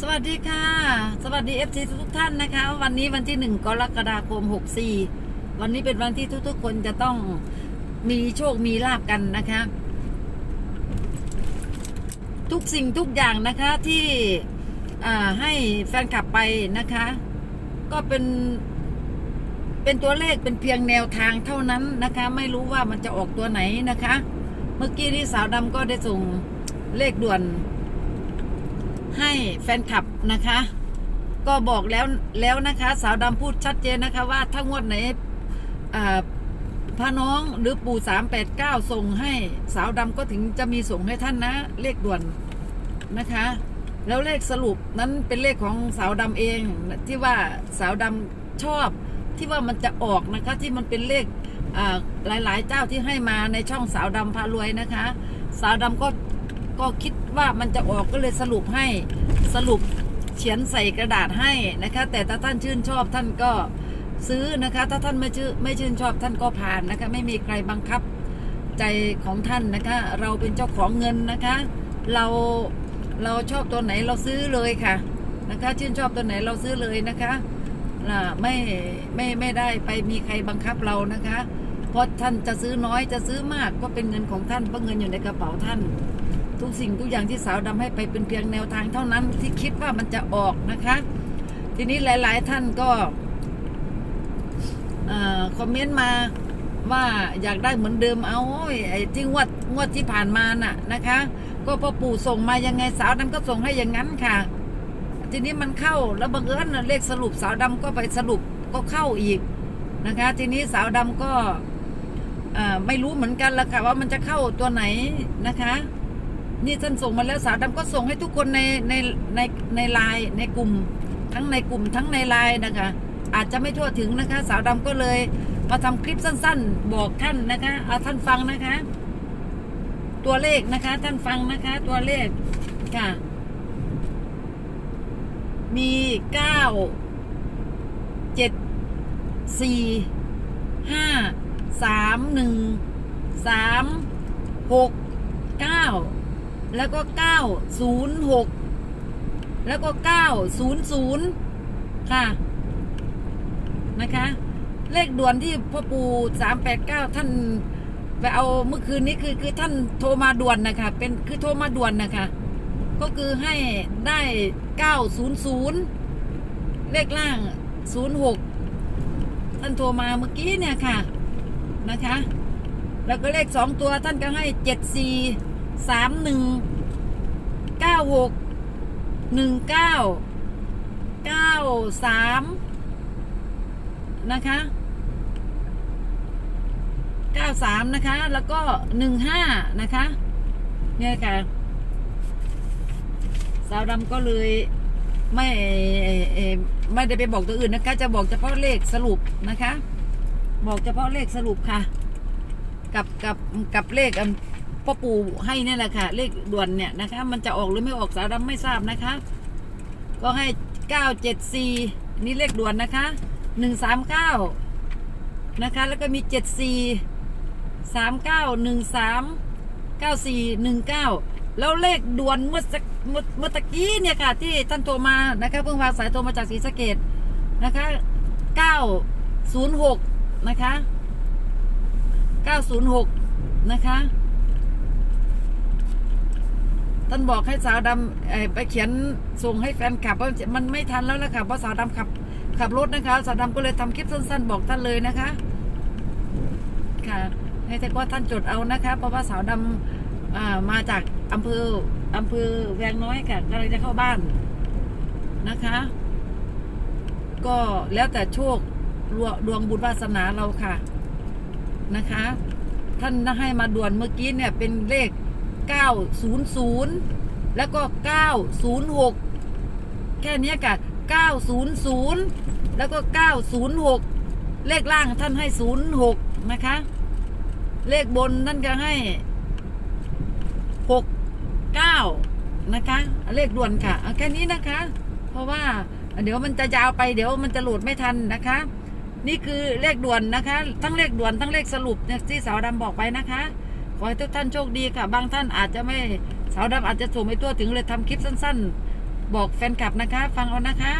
สวัสดีค่ะ สวัสดีเอฟซีทุกท่านนะคะ วันนี้วันที่หนึ่งกรกฎาคมหกสี่วันนี้เป็นวันที่ทุกๆคนจะต้องมีโชคมีลาบกันนะคะ ทุกสิ่งทุกอย่างนะคะที่ให้แฟนคลับไปนะคะ ก็เป็นเป็นตัวเลขเป็นเพียงแนวทางเท่านั้นนะคะ ไม่รู้ว่ามันจะออกตัวไหนนะคะ เมื่อกี้ที่สาวดำก็ได้ส่งเลขด่วน ให้แฟนคลับนะคะ ก็บอกแล้วแล้วนะคะ สาวดำพูดชัดเจนนะคะว่าถ้างวดไหนอ่าพระน้องหรือปู่สามแปดเก้าส่งให้สาวดำก็ถึงจะมีส่งให้ท่านนะ เลขด่วนนะคะ แล้วเลขสรุปนั้นเป็นเลขของสาวดำเองที่ว่าสาวดำชอบที่ว่ามันจะออกนะคะ ที่มันเป็นเลขหลายๆเจ้าที่ให้มาในช่องสาวดำพารวยนะคะ สาวดำก็ ก็คิดว่ามันจะออกก็เลยสรุปให้สรุปเขียนใส่กระดาษให้นะคะ แต่ถ้าท่านชื่นชอบท่านก็ซื้อนะคะ ถ้าท่านไม่ชื่อไม่ชื่นชอบท่านก็ผ่านนะคะ ไม่มีใครบังคับใจของท่านนะคะ เราเป็นเจ้าของเงินนะคะ เราเราชอบตัวไหนเราซื้อเลยค่ะนะคะ ชื่นชอบตัวไหนเราซื้อเลยนะคะไม่ไม่ไม่ได้ไปมีใครบังคับเรานะคะ เพราะท่านจะซื้อน้อยจะซื้อมากก็เป็นเงินของท่านเพราะเงินอยู่ในกระเป๋าท่าน ทุกสิ่งทุกอย่างที่สาวดำให้ไปเป็นเพียงแนวทางเท่านั้นที่คิดว่ามันจะออกนะคะ ทีนี้หลาย ๆ ท่านก็คอมเมนต์มาว่าอยากได้เหมือนเดิมเอาไอ้ที่งวดงวดที่ผ่านมาน่ะนะคะ ก็พ่อปู่ส่งมายังไงสาวดำก็ส่งให้อย่างนั้นค่ะ ทีนี้มันเข้าแล้วบังเอิญน่ะเลขสรุปสาวดำก็ไปสรุปก็เข้าอีกนะคะ ทีนี้สาวดำก็ไม่รู้เหมือนกันละค่ะว่ามันจะเข้าตัวไหนนะคะ นี่ท่านส่งมาแล้วสาวดำก็ส่งให้ทุกคนในในในในไลน์ในกลุ่ม ทั้งในกลุ่มทั้งในไลน์นะคะ อาจจะไม่ทั่วถึงนะคะ สาวดำก็เลยมาทำคลิปสั้น ๆ บอกท่านนะคะเอาท่านฟังนะคะ ตัวเลขนะคะ ท่านฟังนะคะ ตัวเลขค่ะ มีเก้าเจ็ดสี่ห้าสามหนึ่งสามหกเก้า แล้วก็เก้าศูนย์หกแล้วก็เก้าศูนย์ศูนย์ค่ะ นะคะ เลขด่วนที่พ่อปู่สามแปดเก้าท่านไปเอาเมื่อคืนนี้คือคือท่านโทรมาด่วนนะคะ เป็นคือโทรมาด่วนนะคะ ก็คือให้ได้เก้าศูนย์ศูนย์เลขล่างศูนย์หกท่านโทรมาเมื่อกี้เนี่ยค่ะนะคะ แล้วก็เลขสองตัวท่านก็ให้เจ็ดสี่ สามหนึ่งเก้าหกหนึ่งเก้าเก้าสามนะคะเก้าสามนะคะ แล้วก็หนึ่งห้านะคะ เนี่ยค่ะ สาวดำก็เลยไม่ไม่ได้ไปบอกตัวอื่นนะคะ จะบอกเฉพาะเลขสรุปนะคะ บอกเฉพาะเลขสรุปค่ะ กับกับกับเลขอ พ่อปู่ให้นี่แหละค่ะ เลขด่วนเนี่ยนะคะ มันจะออกหรือไม่ออกสาวดำไม่ทราบนะคะ ก็ให้เก้าเจ็ดสี่นี่เลขด่วนนะคะหนึ่งสามเก้านะคะ แล้วก็มีเจ็ดสี่สามเก้าหนึ่งสามเก้าสี่หนึ่งเก้าแล้วเลขด่วนเมื่อสักเมื่อเมื่อตะกี้เนี่ยค่ะ ที่ท่านโทรมานะคะเพิ่งวางสายโทรมาจากศรีสะเกดนะคะเก้าศูนย์หกนะคะ906นะคะ ท่านบอกให้สาวดำไปเขียนส่งให้แฟนคลับว่ามันไม่ทันแล้วละค่ะเพราะสาวดำขับขับรถนะคะสาวดำก็เลยทำคลิปสั้น ๆ บอกท่านเลยนะคะ ค่ะให้แต่ว่าท่านจดเอานะคะ เพราะว่าสาวดำมาจากอำเภออำเภอแวงน้อยค่ะกำลังจะเข้าบ้านนะคะ ก็แล้วแต่โชคดวงบุญวาสนาเราค่ะนะคะ ท่านให้มาด่วนเมื่อกี้เนี่ยเป็นเลข 900 แล้วก็ 906 แค่นี้ค่ะ 900 แล้วก็ 906 เลขล่างท่านให้ 06 นะคะ เลขบนท่านก็ให้ 69 นะคะ เลขด่วนค่ะแค่นี้นะคะ เพราะว่าเดี๋ยวมันจะยาวไปเดี๋ยวมันจะโหลดไม่ทันนะคะ นี่คือเลขด่วนนะคะ ทั้งเลขด่วนทั้งเลขสรุปเนี่ยที่สาวดำบอกไปนะคะ ขอให้ทุกท่านโชคดีค่ะ บางท่านอาจจะไม่สาวดำอาจจะสูงไม่ตัวถึงเลยทำคลิปสั้น ๆ บอกแฟนคลับนะคะ ฟังเอานะคะ